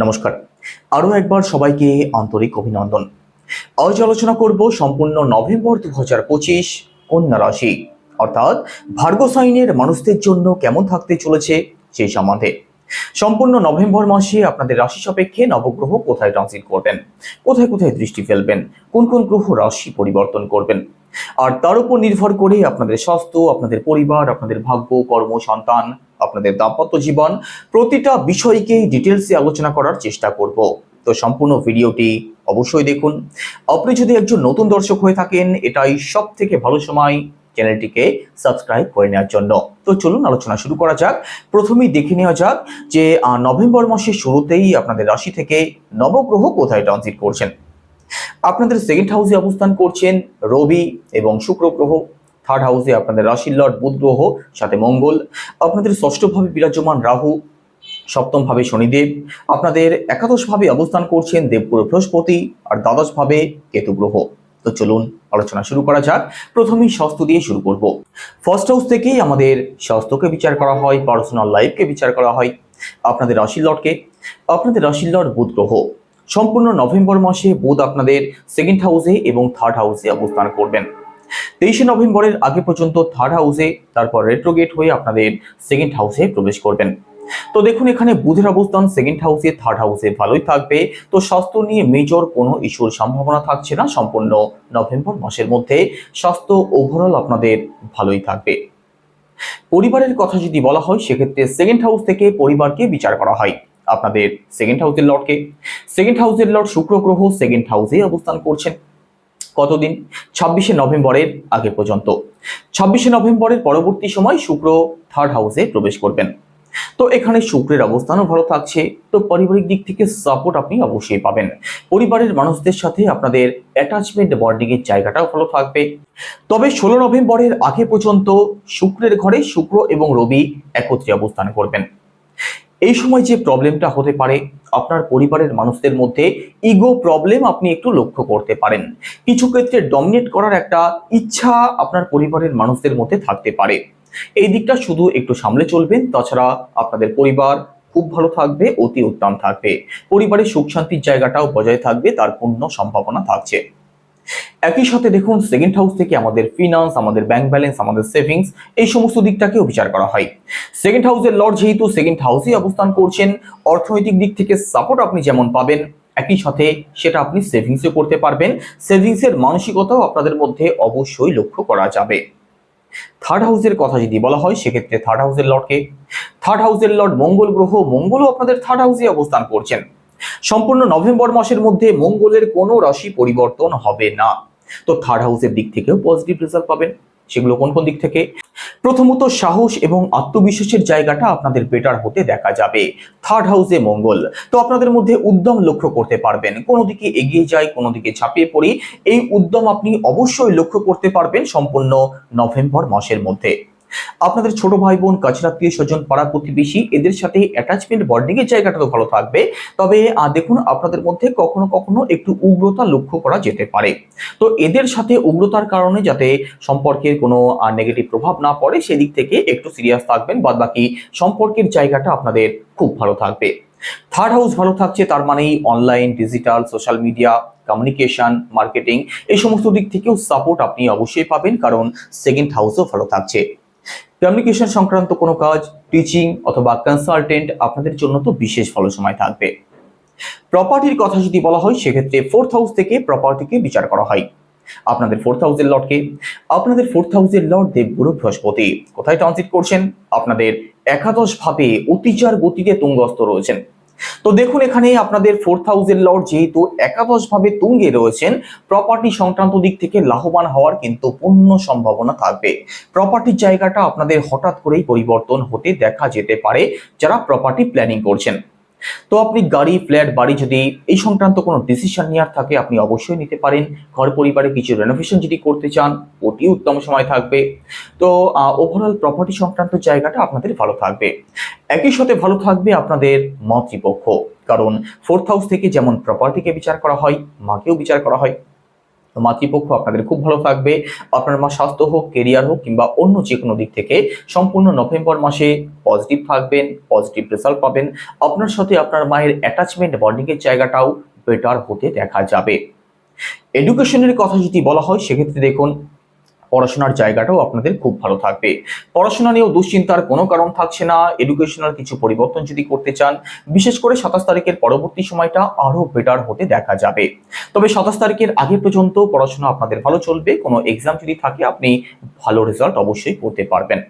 নমস্কার। আরও একবার সবাইকে আন্তরিক অভিনন্দন। আজ আলোচনা করব সম্পূর্ণ নভেম্বর দু হাজার পঁচিশ কন্যা রাশি। অর্থাৎ ভার্গ সাইনের মানুষদের জন্য কেমন থাকতে চলেছে সেই সম্বন্ধে। সম্পূর্ণ নভেম্বর মাসে আপনাদের রাশি সাপেক্ষে নবগ্রহ কোথায় ট্রানজিট করবেন? কোথায় কোথায় দৃষ্টি ফেলবেন? কোন কোন গ্রহ রাশি পরিবর্তন করবেন? আর তার উপর নির্ভর করে আপনাদের স্বাস্থ্য, আপনাদের পরিবার, আপনাদের ভাগ্য, কর্ম, সন্তান আপনাদের দাম্পত্য জীবন, প্রতিটা বিষয়কেই ডিটেলসে আলোচনা করার চেষ্টা করব। তো সম্পূর্ণ ভিডিওটি অবশ্যই দেখুন। আপনি যদি একজন নতুন দর্শক হয়ে থাকেন, এটাই সব থেকে ভালো সময় চ্যানেলটিকে সাবস্ক্রাইব করে নেওয়ার জন্য। তো চলুন আলোচনা শুরু করা যাক। প্রথমেই দেখে নেওয়া যাক যে নভেম্বর মাসের শুরুতেই আপনাদের রাশি থেকে নবগ্রহ কোথায় ট্রানজিট করছেন? আপনাদের সেকেন্ড হাউসে অবস্থান করছেন রবি এবং শুক্র গ্রহ। থার্ড হাউসে আপনাদের রাশির লর্ড বুধ গ্রহ সাথে মঙ্গল। আপনাদের ষষ্ঠভাবে বিরাজমান রাহু, সপ্তমভাবে শনিদেব। আপনাদের একাদশভাবে অবস্থান করছেন দেবগুরু বৃহস্পতি আর দ্বাদশভাবে কেতু গ্রহ তো চলুন আলোচনা শুরু করা যাক। প্রথমেই স্বাস্থ্য দিয়ে শুরু করব। ফার্স্ট হাউস থেকেই আমাদের স্বাস্থ্যকে বিচার করা হয় পার্সোনাল লাইফকে বিচার করা হয় আপনাদের রাশির লর্ডকে। আপনাদের রাশির লর্ড বুধ গ্রহ সম্পূর্ণ নভেম্বর মাসে বুধ আপনাদের সেকেন্ড হাউসে এবং থার্ড হাউসে অবস্থান করবেন। তেইশে নভেম্বরের আগে পর্যন্ত থার্ড হাউসে তারপর রেট্রোগেট হয়ে আপনাদের সেকেন্ড হাউসে প্রবেশ করবেন। তো দেখুন, এখানে বুধের অবস্থান সেকেন্ড হাউসে থার্ড হাউসে ভালোই থাকবে। তো স্বাস্থ্য নিয়ে মেজর কোনো ইস্যুর সম্ভাবনা থাকছে না সম্পূর্ণ নভেম্বর মাসের মধ্যে। স্বাস্থ্য ওভারঅল আপনাদের ভালোই থাকবে। পরিবারের কথা যদি বলা হয়, সেক্ষেত্রে সেকেন্ড হাউস থেকে পরিবারকে বিচার করা হয় আপনাদের সেকেন্ড হাউসের লর্ডকে সেকেন্ড হাউসের লর্ড শুক্র গ্রহ সেকেন্ড হাউসে অবস্থান করছেন। কতদিন? ছাব্বিশে নভেম্বরের আগে পর্যন্ত। ছাব্বিশে নভেম্বরের পরবর্তী সময় শুক্র থার্ড হাউসে প্রবেশ করবেন। তো এখানে শুক্রের অবস্থানও ভালো থাকছে। তো পারিবারিক দিক থেকে সাপোর্ট আপনি অবশ্যই পাবেন। পরিবারের মানুষদের সাথে আপনাদের অ্যাটাচমেন্ট বন্ডিং এর জায়গাটাও ভালো থাকবে। তবে ষোলো নভেম্বরের আগে পর্যন্ত শুক্রের ঘরে শুক্র এবং রবি একত্রে অবস্থান করবেন। এই সময় যে প্রবলেমটা হতে পারে, আপনার পরিবারের মানুষদের মধ্যে ইগো প্রবলেম আপনি একটু লক্ষ্য করতে পারেন। কিছু ক্ষেত্রে ডমিনেট করার একটা ইচ্ছা আপনার পরিবারের মানুষদের মধ্যে থাকতে পারে। এই দিকটা শুধু একটু সামলে চলবেন, তাছাড়া আপনাদের পরিবার খুব ভালো থাকবে, অতি উত্তম থাকবে। পরিবারের সুখ শান্তির জায়গাটাও বজায় থাকবে, তার পূর্ণ সম্ভাবনা থাকছে। একই সাথে দেখুন সেকেন্ড হাউস থেকে আমাদের ফিনান্স আমাদের ব্যাংক ব্যালেন্স আমাদের সেভিংস এই সমস্ত দিকটাকেও বিচার করা হয়। সেকেন্ড হাউসের লর্ড যেহেতু সেকেন্ড হাউসেই অবস্থান করছেন, অর্থনৈতিক দিক থেকে সাপোর্ট আপনি যেমন পাবেন, একই সাথে সেটা আপনি সেভিংসও করতে পারবেন। সেভিংসের মানসিকতাও আপনাদের মধ্যে অবশ্যই লক্ষ্য করা যাবে। থার্ড হাউসের কথা যদি বলা হয়, সেক্ষেত্রে থার্ড হাউসের লর্ডকে থার্ড হাউসের লর্ড মঙ্গল গ্রহ, মঙ্গলও আপনাদের থার্ড হাউসে অবস্থান করছেন। সম্পূর্ণ নভেম্বর মাসের মধ্যে মঙ্গলের কোনো রাশি পরিবর্তন হবে না। তো থার্ড হাউসের দিক থেকেও পজিটিভ রেজাল্ট পাবেন। সেগুলো কোন কোন দিক থেকে? প্রথমত সাহস এবং আত্মবিশ্বাসের জায়গাটা আপনাদের বেটার হতে দেখা যাবে। থার্ড হাউসে মঙ্গল। তো আপনাদের মধ্যে উদ্যম লক্ষ্য করতে পারবেন। কোনো দিকে এগিয়ে যায় কোনো দিকে ঝাঁপিয়ে পড়ি, এই উদ্যম আপনি অবশ্যই লক্ষ্য করতে পারবেন সম্পূর্ণ নভেম্বর মাসের মধ্যে। আপনাদের ছোট ভাই বোন কাছের আত্মীয় স্বজন পাড়া প্রতিবেশী, এদের সাথে অ্যাটাচমেন্ট বন্ডিং এর জায়গাটা তো ভালো থাকবে। তবে দেখুন, আপনাদের মধ্যে কখনো কখনো একটু উগ্রতা লক্ষ্য করা যেতে পারে। তো এদের সাথে উগ্রতার কারণে যাতে সম্পর্কের কোনো নেগেটিভ প্রভাব না পড়ে, সেদিক থেকে একটু সিরিয়াস থাকবেন বাদ বাকি সম্পর্কের জায়গাটা আপনাদের খুব ভালো থাকবে। থার্ড হাউস ভালো থাকছে, তার মানেই online digital social media communication marketing এই সমস্ত দিক থেকেও সাপোর্ট আপনি অবশ্যই পাবেন, কারণ সেকেন্ড হাউসও ভালো থাকছে। কমিউনিকেশন সংক্রান্ত কোনো কাজ টিচিং অথবা কনসালটেন্ট আপনাদের জন্য তো বিশেষ ভালো সময় থাকবে। প্রপার্টির কথা যদি বলা হয়, সেক্ষেত্রে ফোর্থ হাউস থেকে প্রপার্টিকে বিচার করা হয়। আপনাদের ফোর্থ হাউসের লর্ডকে আপনাদের ফোর্থ হাউসের লর্ড দেবগুরু বৃহস্পতি। কোথায় ট্রানজিট করছেন? আপনাদের একাদশ ভাবে অতিচার গতিতে তুঙ্গস্থ রয়েছেন। তো দেখুন এখানে আপনাদের ফোর্থ হাউসের লর্ড যেহেতু একাদশভাবে তুঙ্গে রয়েছেন প্রপার্টি সংক্রান্ত দিক থেকে লাভবান হওয়ার কিন্তু পূর্ণ সম্ভাবনা থাকবে। প্রপার্টির জায়গাটা আপনাদের হঠাৎ করেই পরিবর্তন হতে দেখা যেতে পারে যারা প্রপার্টি প্ল্যানিং করছেন। তো আপনি গাড়ি, ফ্ল্যাট, বাড়ি যদি এই সংক্রান্ত কোনো ডিসিশন নেওয়ার থাকে, আপনি অবশ্যই নিতে পারেন। ঘর পরিবারে কিছু রেনোভেশন যদি করতে চান ওটি উত্তম সময় থাকবে। তো ওভারঅল প্রপার্টি সংক্রান্ত জায়গাটা আপনাদের ভালো থাকবে। একই সাথে ভালো থাকবে আপনাদের মাতৃপক্ষ। কারণ ফোর্থ হাউস থেকে যেমন প্রপার্টিকে বিচার করা হয়, মাকেও বিচার করা হয়। তো মাতৃপক্ষ আপনাদের খুব ভালো থাকবে। আপনার মা স্বাস্থ্য হোক কেরিয়ার হোক, কিংবা অন্য যে কোনো দিক থেকে সম্পূর্ণ নভেম্বর মাসে পজিটিভ থাকবেন পজিটিভ রেজাল্ট পাবেন। আপনার সাথে আপনার মায়ের অ্যাটাচমেন্ট বন্ডিংয়ের জায়গাটাও বেটার হতে দেখা যাবে। এডুকেশনের কথা যদি বলা হয়, সেক্ষেত্রে দেখুন পড়াশোনার জায়গাটাও আপনাদের খুব ভালো থাকবে। পড়াশোনা নিয়েও দুশ্চিন্তার কোনো কারণ থাকছে না। এডুকেশনাল কিছু পরিবর্তন যদি করতে চান, বিশেষ করে সাতাশ তারিখের পরবর্তী সময়টা আরও বেটার হতে দেখা যাবে। তবে সাতাশ তারিখের আগে পর্যন্ত পড়াশোনা আপনাদের ভালো চলবে। কোনো এক্সাম যদি থাকে, আপনি ভালো রেজাল্ট অবশ্যই করতে পারবেন।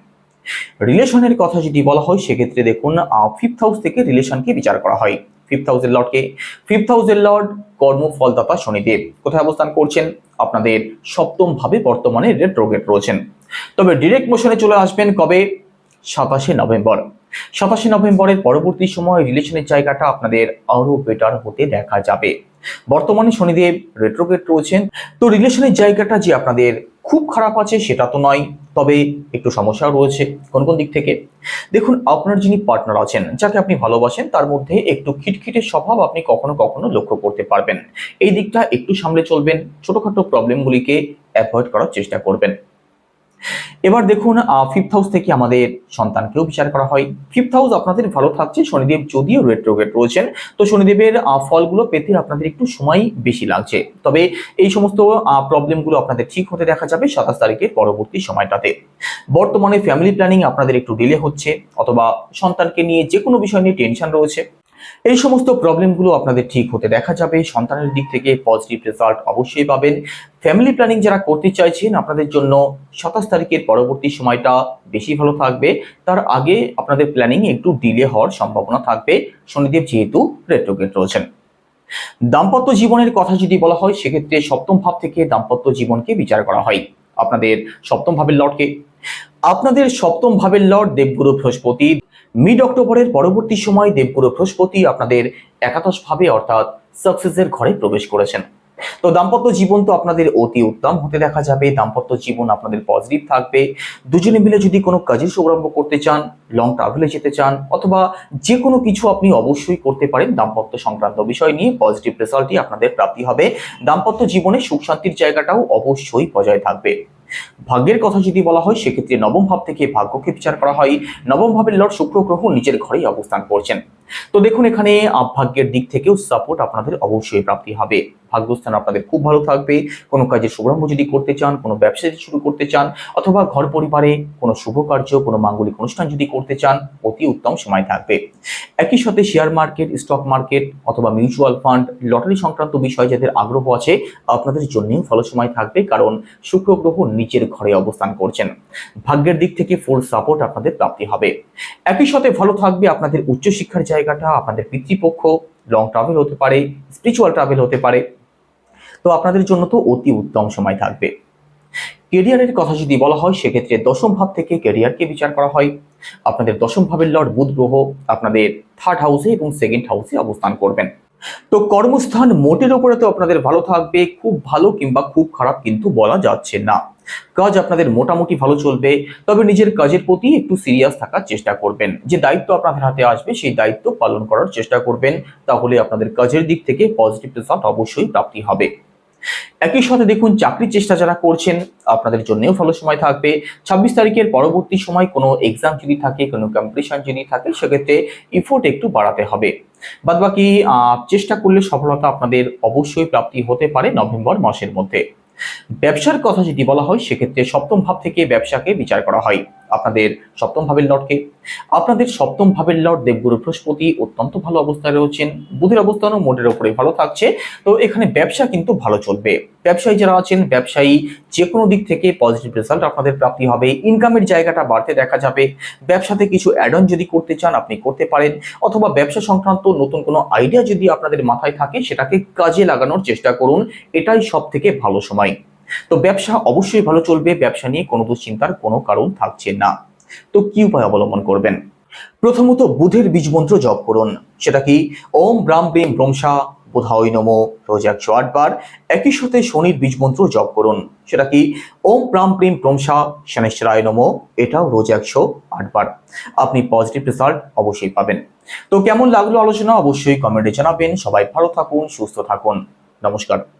রিলেশনের কথা যদি বলা হয়, সেক্ষেত্রে দেখুন ফিফথ হাউস থেকে রিলেশনকে বিচার করা হয়। ফিফথ হাউসের লর্ডকে ফিফথ হাউসের লর্ড কর্মফলদাতা শনিদেব। কোথায় অবস্থান করছেন? আপনাদের সপ্তম ভাবে বর্তমানে রেট্রোগেট রয়েছেন। তবে ডিরেক্ট মোশনে চলে আসবেন কবে? সাতাশে নভেম্বর। সাতাশে নভেম্বরের পরবর্তী সময় রিলেশনের জায়গাটা আপনাদের আরও বেটার হতে দেখা যাবে। বর্তমানে শনিদেব রেট্রোগেট রয়েছেন, তো রিলেশনের জায়গাটা যে আপনাদের খুব খারাপ আছে সেটা তো নয়, তবে একটু সমস্যাও রয়েছে কোন কোন দিক থেকে? দেখুন, আপনার যিনি পার্টনার আছেন, যাকে আপনি ভালোবাসেন, তার মধ্যে একটু খিটখিটে স্বভাব আপনি কখনো কখনো লক্ষ্য করতে পারবেন। এই দিকটা একটু সামলে চলবেন, ছোটখাটো প্রবলেমগুলিকে অ্যাভয়েড করার চেষ্টা করবেন। এবার দেখুন ফিফথ হাউস থেকে আমাদের সন্তানকেও বিচার করা হয়। ফিফথ হাউস আপনাদের ভালো থাকছে। শনিদেব যদিও রেট্রোগেট রয়েছেন, তো শনিদেবের ফলগুলো পেতে আপনাদের একটু সময় বেশি লাগছে। তবে এই সমস্ত প্রবলেমগুলো আপনাদের ঠিক হতে দেখা যাবে সাতাশ তারিখের পরবর্তী সময়টাতে। বর্তমানে ফ্যামিলি প্ল্যানিং আপনাদের একটু ডিলে হচ্ছে, অথবা সন্তানকে নিয়ে যে কোনো বিষয় নিয়ে টেনশন রয়েছে। এই সমস্ত প্রবলেমগুলো আপনাদের ঠিক হতে দেখা যাবে। সন্তানের দিক থেকে পজিটিভ রেজাল্ট অবশ্যই পাবেন। ফ্যামিলি প্ল্যানিং যারা করতে চাইছেন, আপনাদের জন্য সাতাশ তারিখের পরবর্তী সময়টা বেশি ভালো থাকবে। তার আগে আপনাদের প্ল্যানিং একটু ডিলে হওয়ার সম্ভাবনা থাকবে। শনিদেব যেহেতু রেট্রোগেট রয়েছেন। দাম্পত্য জীবনের কথা যদি বলা হয়, সেক্ষেত্রে সপ্তম ভাব থেকে দাম্পত্য জীবনকে বিচার করা হয়। আপনাদের সপ্তম ভাবের লর্ডকে আপনাদের সপ্তম ভাবের লর্ড দেবগুরু বৃহস্পতি। মিড অক্টোবরের পরবর্তী সময় দেবগুরু বৃহস্পতি আপনাদের একাদশ ভাবে অর্থাৎ সাকসেসের ঘরে প্রবেশ করেছেন। তো দাম্পত্য জীবন তো আপনাদের অতি উত্তম, হতে দেখা যাবে দাম্পত্য জীবন আপনাদের পজিটিভ থাকবে। দুজনে মিলে যদি কোনো কাজের শুভারম্ভ করতে চান লং ট্রাভেলে যেতে চান, অথবা যে কোনো কিছু আপনি অবশ্যই করতে পারেন, দাম্পত্য সংক্রান্ত বিষয় নিয়ে পজিটিভ রেজাল্টই আপনাদের প্রাপ্তি হবে। দাম্পত্য জীবনে সুখ শান্তির জায়গাটাও অবশ্যই বজায় থাকবে। ভাগ্যের কথা যদি বলা হয়, সেক্ষেত্রে নবম ভাব থেকে ভাগ্যকে বিচার করা হয়। নবম ভাবের লর্ড শুক্র গ্রহ নিজের ঘরেই অবস্থান করছেন। তো দেখুন, এখানে ভাগ্যের দিক থেকেও সাপোর্ট আপনাদের অবশ্যই প্রাপ্তি হবে। ভাগ্যস্থান আপনাদের খুব ভালো থাকবে। কোনো কাজে শুভারম্ভ যদি করতে চান, কোনো ব্যবসা যদি শুরু করতে চান, অথবা ঘর পরিবারে কোনো শুভ কার্য, কোনো মাঙ্গলিক অনুষ্ঠান যদি করতে চান, অতি উত্তম সময় থাকবে। একই সাথে শেয়ার মার্কেট স্টক মার্কেট অথবা মিউচুয়াল ফান্ড লটারি সংক্রান্ত বিষয়ে যাদের আগ্রহ আছে, আপনাদের জন্যও ভালো সময় থাকবে কারণ শুক্র গ্রহ নিচের ঘরে অবস্থান করছেন। ভাগ্যের দিক থেকে ফুল সাপোর্ট আপনাদের প্রাপ্তি হবে। একই সাথে ভালো থাকবে আপনাদের উচ্চশিক্ষার জায়গাটা আপনাদের পিতৃপক্ষ লং ট্রাভেল হতে পারে স্পিরিচুয়াল ট্রাভেল হতে পারে। তো আপনাদের জন্য তো অতি উত্তম সময় থাকবে। কেরিয়ারের কথা যদি বলা হয়, সেক্ষেত্রে দশম ভাব থেকে কেরিয়ারকে বিচার করা হয়। আপনাদের দশম ভাবের লর্ড বুধ গ্রহ আপনাদের থার্ড হাউসে এবং সেকেন্ড হাউসে অবস্থান করবেন। তো কর্মস্থান মোটের উপরে তো আপনাদের ভালো থাকবে, খুব ভালো কিংবা খুব খারাপ কিন্তু বলা যাচ্ছে না। কাজ আপনাদের মোটামুটি ভালো চলবে, তবে নিজের কাজের প্রতি একটু সিরিয়াস থাকার চেষ্টা করবেন। যে দায়িত্ব আপনাদের হাতে আসবে, সেই দায়িত্ব পালন করার চেষ্টা করবেন, তাহলে আপনাদের কাজের দিক থেকে পজিটিভ রেজাল্ট অবশ্যই প্রাপ্তি হবে। একই সাথে দেখুন, চাকরির চেষ্টা যারা করছেন, আপনাদের জন্যও ভালো সময় থাকবে। ছাব্বিশ তারিখের পরবর্তী সময় কোনো এক্সাম যদি থাকে, কোনো কম্পিটিশন যদি থাকে, সেক্ষেত্রে ইফোর্ট একটু বাড়াতে হবে। বাদ বাকি চেষ্টা করলে সফলতা আপনাদের অবশ্যই প্রাপ্তি হতে পারে নভেম্বর মাসের মধ্যে। ব্যবসার কথা যদি বলা হয় সেক্ষেত্রে সপ্তম ভাব থেকে ব্যবসাকে বিচার করা হয়। আপনাদের সপ্তম ভাবের লর্ডকে। আপনাদের সপ্তম ভাবের লর্ড দেবগুরু বৃহস্পতি অত্যন্ত ভালো অবস্থায় রয়েছেন। বুধের অবস্থানও মোটের উপরে ভালো থাকছে। তো এখানে ব্যবসা কিন্তু ভালো চলবে। ব্যবসায়ী যারা আছেন, ব্যবসায়ী যে কোনো দিক থেকে পজিটিভ রেজাল্ট আপনাদের প্রাপ্তি হবে। ইনকামের জায়গাটা বাড়তে দেখা যাবে। ব্যবসাতে কিছু অ্যাড অন যদি করতে চান, আপনি করতে পারেন। অথবা ব্যবসা সংক্রান্ত নতুন কোনো আইডিয়া যদি আপনাদের মাথায় থাকে, সেটাকে কাজে লাগানোর চেষ্টা করুন। এটাই সব থেকে ভালো সময়। তো ব্যবসা অবশ্যই ভালো চলবে, ব্যবসা নিয়ে কোনো দুশ্চিন্তার কোনো কারণ থাকছে না। তো কি উপায় অবলম্বন করবেন? প্রথমত বুধের বীজ মন্ত্র জপ করুন। সেটা কি, ওম ব্রাম বেম ব্রংসা বোধাই নম, রোজ একশো আটবার একই সাথে শনির বীজ মন্ত্র জপ করুন। সেটা কি, ওম প্রাম প্রেম প্রমসা শনেশ্বরায় নম, এটাও রোজ একশো আটবার আপনি পজিটিভ রেজাল্ট অবশ্যই পাবেন। তো কেমন লাগল আলোচনা, অবশ্যই কমেন্টে জানাবেন। সবাই ভালো থাকুন, সুস্থ থাকুন। নমস্কার।